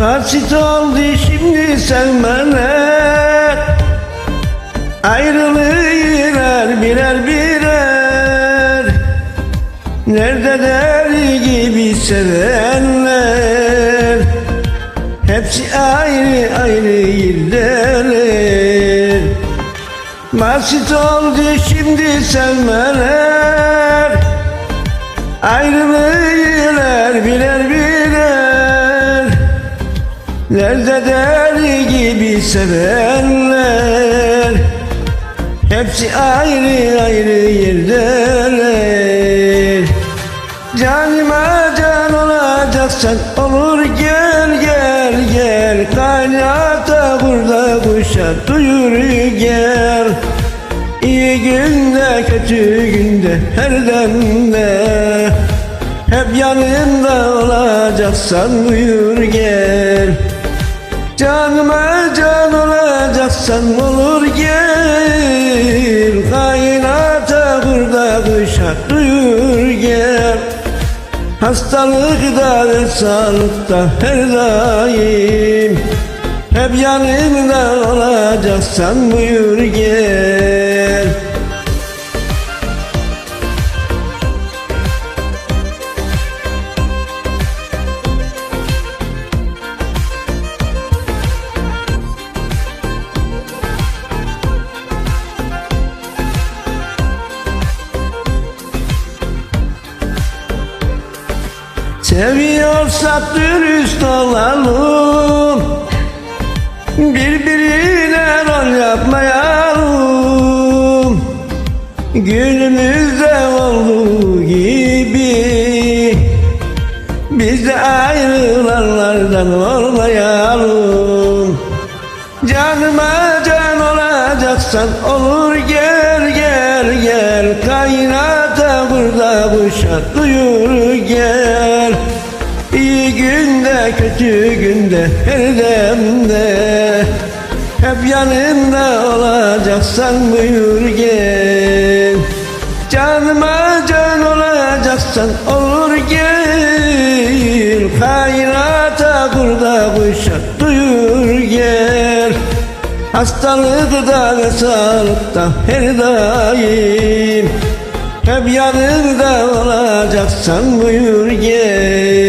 Kaçit oldu şimdi sevmeler Ayrılıyorlar birer birer. Nerede deli gibi sevenler? Hepsi ayrı ayrı yerdeler. Basit oldu şimdi sevmeler Ayrılıyorlar birer birer Nerede deli gibi sevenler? Hepsi ayrı ayrı yerdeler. Canıma can olacaksan olur gel gel gel. Kaynata burada kuşa duyur gel. İyi günde kötü günde her demde Hep yanımda olacaksan buyur gel Canıma can olacaksan olur gel. Kainata burada kuşak duyur gel. Hastalıkta ve sağlıkta her daim. Hep yanımda olacaksan buyur gel Seviyorsak dürüst olalım. Birbirine rol yapmayalım. Günümüzde olduğu gibi Biz de ayrılanlardan olmayalım. Canıma can olacaksan olur gel gel gel Kainata bu şart duyur gel. İyi günde kötü günde her demde. Hep yanımda olacaksan buyur gel. Canıma can olacaksan olur gel. Kainata burada bu şart duyur gel. Hastalıkta ve sağlıkta her daim hep yanında olacaksan buyur gel.